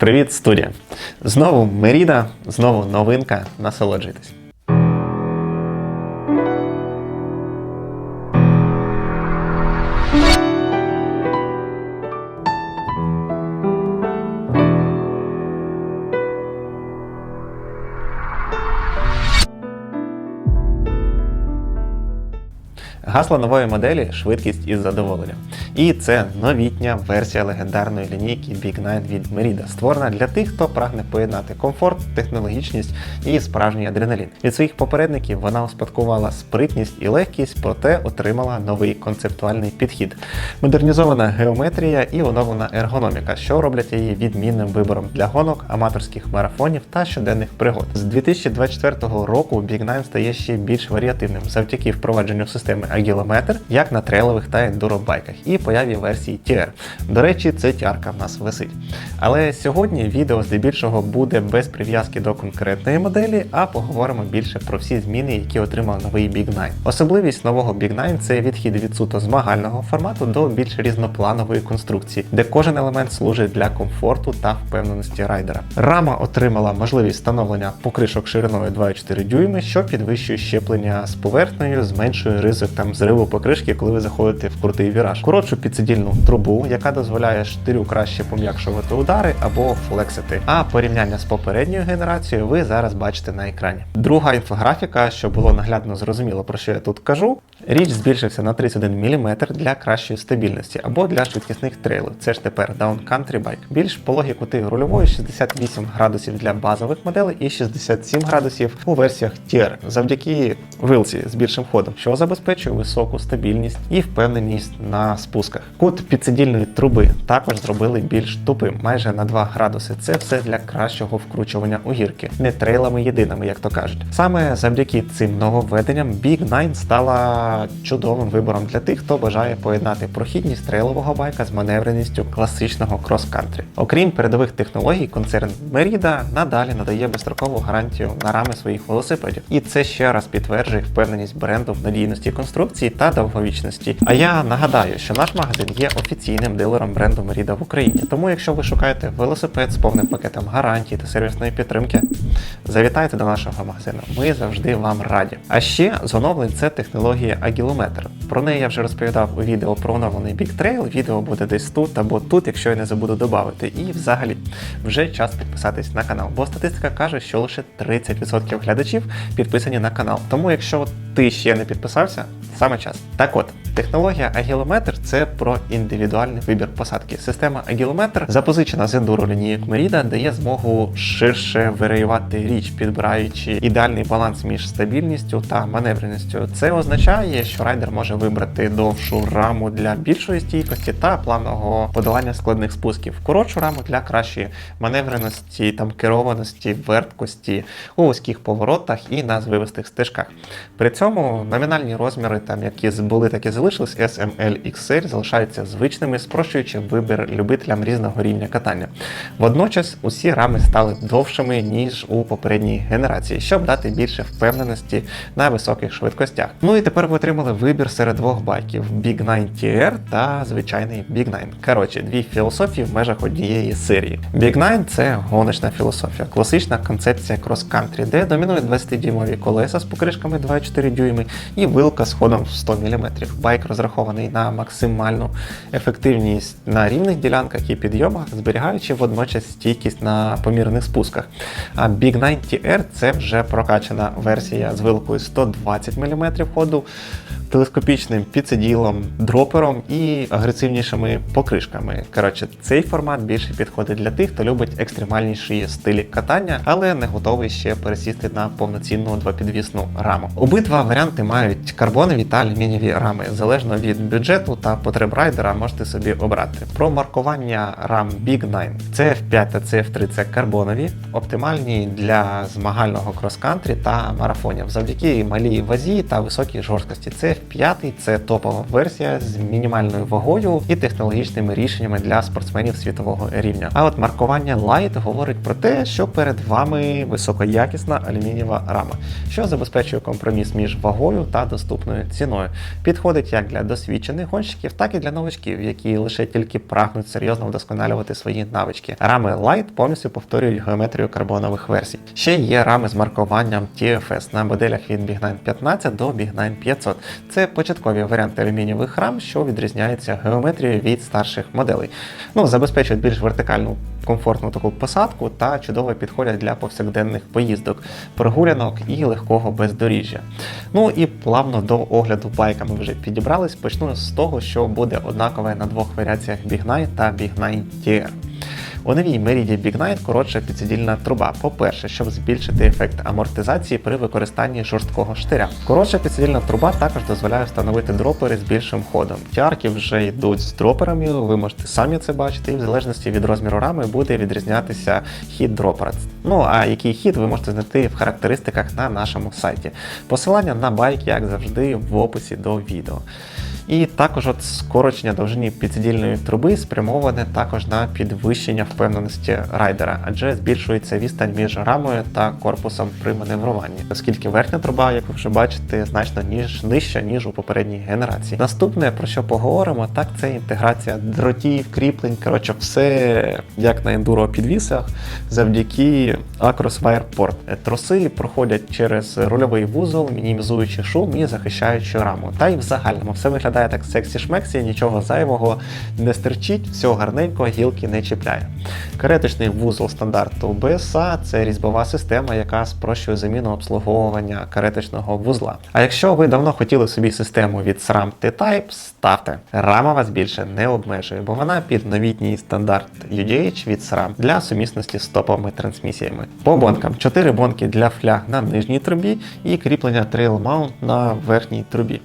Привіт, студія! Знову Меріда, знову новинка. Насолоджуйтесь. Гасло нової моделі швидкість із задоволенням. І це новітня версія легендарної лінійки Big 9 від Merida, створена для тих, хто прагне поєднати комфорт, технологічність і справжній адреналін. Від своїх попередників вона успадкувала спритність і легкість, проте отримала новий концептуальний підхід, модернізована геометрія і оновлена ергономіка, що роблять її відмінним вибором для гонок, аматорських марафонів та щоденних пригод. З 2024 року Big 9 стає ще більш варіативним завдяки впровадженню системи Agilometer, як на трейлових та ендуробайках, і появі версії TR. До речі, це тярка в нас висить. Але сьогодні відео здебільшого буде без прив'язки до конкретної моделі, а поговоримо більше про всі зміни, які отримав новий Big 9. Особливість нового Big 9 – це відхід від суто змагального формату до більш різнопланової конструкції, де кожен елемент служить для комфорту та впевненості райдера. Рама отримала можливість встановлення покришок шириною 2,4 дюйми, що підвищує щеплення з поверхнею, зменшує ризик там зриву покришки, коли ви заходите в крутий віраж. Коротшу підсидільну трубу, яка дозволяє штирю краще пом'якшувати удари або флексити. А порівняння з попередньою генерацією ви зараз бачите на екрані. Друга інфографіка, щоб було наглядно зрозуміло, про що я тут кажу. Річ збільшився на 31 мм для кращої стабільності або для швидкісних трейлів. Це ж тепер Down Country Bike. Більш пологі кути рульової 68 градусів для базових моделей і 67 градусів у версіях TR завдяки вилці з більшим ходом, що забезпечує високу стабільність і впевненість на спусках. Кут підсидільної труби також зробили більш тупим, майже на 2 градуси. Це все для кращого вкручування у гірки, не трейлами єдиними, як то кажуть. Саме завдяки цим нововведенням Big 9 стала чудовим вибором для тих, хто бажає поєднати прохідність трейлового байка з маневреністю класичного крос-кантрі. Окрім передових технологій, концерн Merida надалі надає безстрокову гарантію на рами своїх велосипедів. І це ще раз підтверджує впевненість бренду в надійності конструкції та довговічності. А я нагадаю, що наш магазин є офіційним дилером бренду Merida в Україні. Тому, якщо ви шукаєте велосипед з повним пакетом гарантій та сервісної підтримки, завітайте до нашого магазину. Ми завжди вам раді. А ще з оновлень це технологія Agilometer. Про неї я вже розповідав у відео про оновлений Big Trail. Відео буде десь тут або тут, якщо я не забуду додати. І взагалі вже час підписатись на канал, бо статистика каже, що лише 30% глядачів підписані на канал. Тому, якщо ти ще не підписався, саме час. Так от. Технологія Agilometer – це про індивідуальний вибір посадки. Система Agilometer, запозичена з ендуро лінійок Merida, дає змогу ширше варіювати річ, підбираючи ідеальний баланс між стабільністю та маневреністю. Це означає, що райдер може вибрати довшу раму для більшої стійкості та плавного подолання складних спусків, коротшу раму для кращої маневреності, там керованості, верткості у вузьких поворотах і на звивистих стежках. При цьому номінальні розміри, там які були, так і залишились, SML XL залишаються звичними, спрощуючи вибір любителям різного рівня катання. Водночас усі рами стали довшими, ніж у попередній генерації, щоб дати більше впевненості на високих швидкостях. Ну і тепер ви отримали вибір серед двох байків: Big 9 TR та звичайний Big 9. Коротше, дві філософії в межах однієї серії. Big 9 це гоночна філософія, класична концепція крос-кантрі, де домінують 20-дюймові колеса з покришками 2,4 дюйми і вилка з ходом в 100 мм. Байк розрахований на максимальну ефективність на рівних ділянках і підйомах, зберігаючи водночас стійкість на помірних спусках. А Big 9 TR це вже прокачана версія з вилкою 120 мм ходу, телескопічним підсиділом, дропером і агресивнішими покришками. Коротше, цей формат більше підходить для тих, хто любить екстремальніші стилі катання, але не готовий ще пересісти на повноцінну двопідвісну раму. Обидва варіанти мають карбонові та алюмінієві рами. Залежно від бюджету та потреб райдера, можете собі обрати. Про маркування рам Big 9. CF5 та CF3 це карбонові, оптимальні для змагального крос-кантрі та марафонів завдяки малій вазі та високій жорсткості. CF5 це топова версія з мінімальною вагою і технологічними рішеннями для спортсменів світового рівня. А от маркування Light говорить про те, що перед вами високоякісна алюмінієва рама, що забезпечує компроміс між вагою та доступною ціною. Підходить як для досвідчених гонщиків, так і для новачків, які лише тільки прагнуть серйозно вдосконалювати свої навички. Рами Light повністю повторюють геометрію карбонових версій. Ще є рами з маркуванням TFS на моделях від Big 9 15 до Big 9 500. Це початкові варіанти алюмінієвих рам, що відрізняються геометрією від старших моделей. Ну, забезпечують більш вертикальну комфортну таку посадку та чудово підходять для повсякденних поїздок, прогулянок і легкого бездоріжжя. Ну і плавно до огляду байка ми вже підібрались. Почну з того, що буде однакове на двох варіаціях 9 та 9 TR. У новій Meridia Big 9 коротша підсидільна труба. По-перше, щоб збільшити ефект амортизації при використанні жорсткого штиря. Коротша підсидільна труба також дозволяє встановити дропери з більшим ходом. Тярки вже йдуть з дроперами, ви можете самі це бачити, і в залежності від розміру рами буде відрізнятися хід дропера. Ну а який хід ви можете знайти в характеристиках на нашому сайті. Посилання на байк, як завжди, в описі до відео. І також от скорочення довжини підсидільної труби спрямоване також на підвищення впевненості райдера, адже збільшується відстань між рамою та корпусом при маневруванні, оскільки верхня труба, як ви вже бачите, значно ніж нижча ніж у попередній генерації. Наступне про що поговоримо, так це інтеграція дротів, кріплень. Коротше, все як на ендуро підвісах, завдяки Acros Wireport. Троси проходять через рульовий вузол, мінімізуючи шум і захищаючи раму. Та й в загальному все виглядає так сексі-шмексі, нічого зайвого не стерчить, всього гарненько, гілки не чіпляє. Кареточний вузол стандарту BSA – це різьбова система, яка спрощує заміну обслуговування кареточного вузла. А якщо ви давно хотіли собі систему від SRAM T-Type, ставте. Рама вас більше не обмежує, бо вона під новітній стандарт UDH від SRAM для сумісності з топовими трансмісіями. По бонкам 4 бонки для фляг на нижній трубі і кріплення Trail Mount на верхній трубі.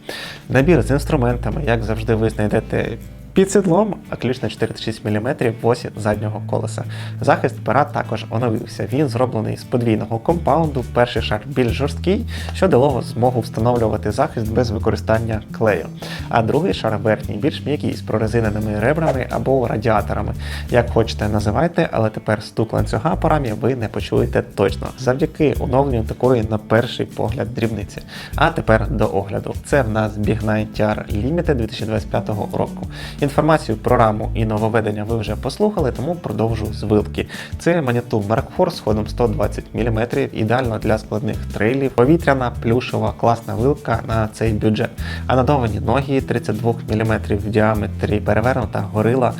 Набір з інструментами, як завжди, ви знайдете під сідлом, ключ на 46 мм в осі заднього колеса. Захист пера також оновився. Він зроблений з подвійного компаунду. Перший шар більш жорсткий, що дало змогу встановлювати захист без використання клею. А другий шар верхній більш м'який з прорезиненими ребрами або радіаторами. Як хочете, називайте, але тепер стук ланцюга по рамі ви не почуєте точно. Завдяки оновленню такої на перший погляд дрібниці. А тепер до огляду. Це в нас Big 9 TR Limited 2025 року. Інформацію про раму і нововведення ви вже послухали, тому продовжу з вилки. Це маніту Mark IV з ходом 120 мм, ідеально для складних трейлів, повітряна, плюшова, класна вилка на цей бюджет. Анодовані ноги 32 мм в діаметрі перевернута горила.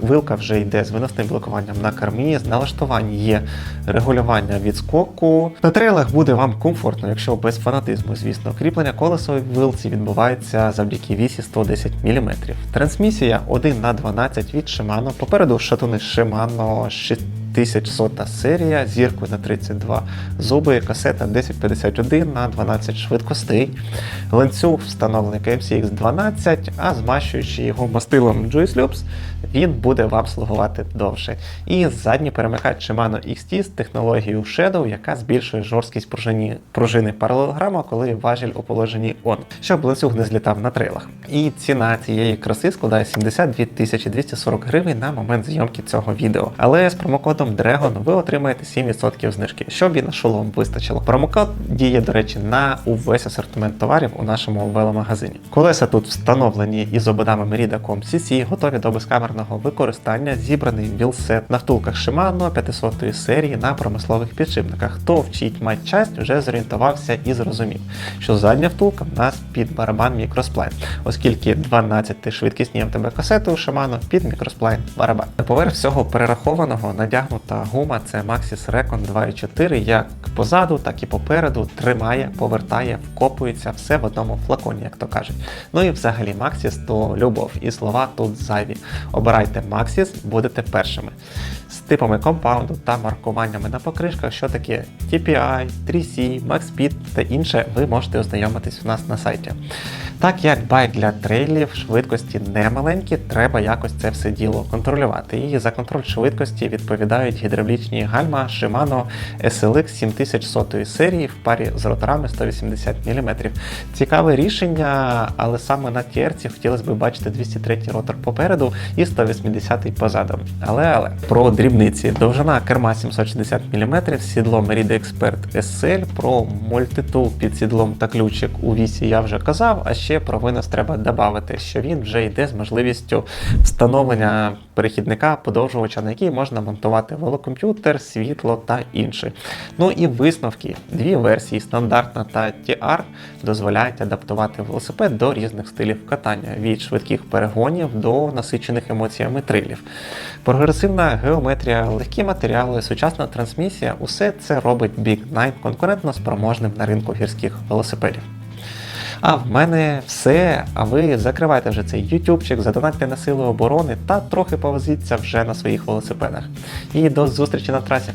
Вилка вже йде з виносним блокуванням на кермі, з налаштувань є регулювання відскоку. На трейлах буде вам комфортно, якщо без фанатизму, звісно, кріплення колесової вилці відбувається завдяки вісі 110 мм. Трансмісія Трансмісія 1 на 12 від Shimano. Попереду шатуни Shimano 6100 серія, зіркою на 32 зуби, касета 1051 на 12 швидкостей. Ланцюг встановлений KMCX 12, а змащуючи його мастилом Juice Loops, він буде вам слугувати довше. І задній перемикач Shimano XT з технологією Shadow, яка збільшує жорсткість пружини, пружини паралелограма, коли важіль у положенні ON, щоб ланцюг не злітав на трейлах. І ціна цієї краси складає 72 240 гривень на момент зйомки цього відео. Але з промокодом Dragon ви отримаєте 7% знижки, щоб і на шолом вистачило. Промокод діє, до речі, на увесь асортимент товарів у нашому веломагазині. Колеса тут встановлені із ободами Merida CC, готові до безкамерного використання, зібраний білсет на втулках Shimano 500 серії на промислових підшипниках. Хто вчить матчасть, вже зорієнтувався і зрозумів, що задня втулка в нас під барабан мікросплайн, оскільки 12 швидкісні МТБ касети у Shimano під мікросплайн барабан. Поверх всього перерахованого надягнута гума це Maxxis Recon 2.4, як позаду, так і попереду тримає, повертає, вкопується все в одному флаконі, як то кажуть. Ну і взагалі Maxxis то любов, і слова тут зайві. Обирайте Maxxis, будете першими. З типами компаунду та маркуваннями на покришках, що таке TPI, 3C, MaxSpeed та інше, ви можете ознайомитись у нас на сайті. Так як байк для трейлів швидкості не маленькі, треба якось це все діло контролювати. І за контроль швидкості відповідають гідравлічні гальма Shimano SLX 7100 серії в парі з роторами 180 мм. Цікаве рішення, але саме на TR хотілося б бачити 203 ротор попереду і 180 позаду. Але але про дрібниці. Довжина керма 760 мм, сідло Merida Expert SL, про мультитул під сідлом та ключик у вісі я вже казав, а ще про винос треба додати, що він вже йде з можливістю встановлення перехідника подовжувача, на який можна монтувати велокомп'ютер, світло та інше. Ну і висновки. Дві версії стандартна та TR дозволяють адаптувати велосипед до різних стилів катання від швидких перегонів до насичених емоціями трилів. Прогресивна геометрія, легкі матеріали, сучасна трансмісія усе це робить Big Nine конкурентно спроможним на ринку гірських велосипедів. А в мене все. А ви закривайте вже цей ютубчик, задонатьте на сили оборони та трохи повозіться вже на своїх велосипедах. І до зустрічі на трасі!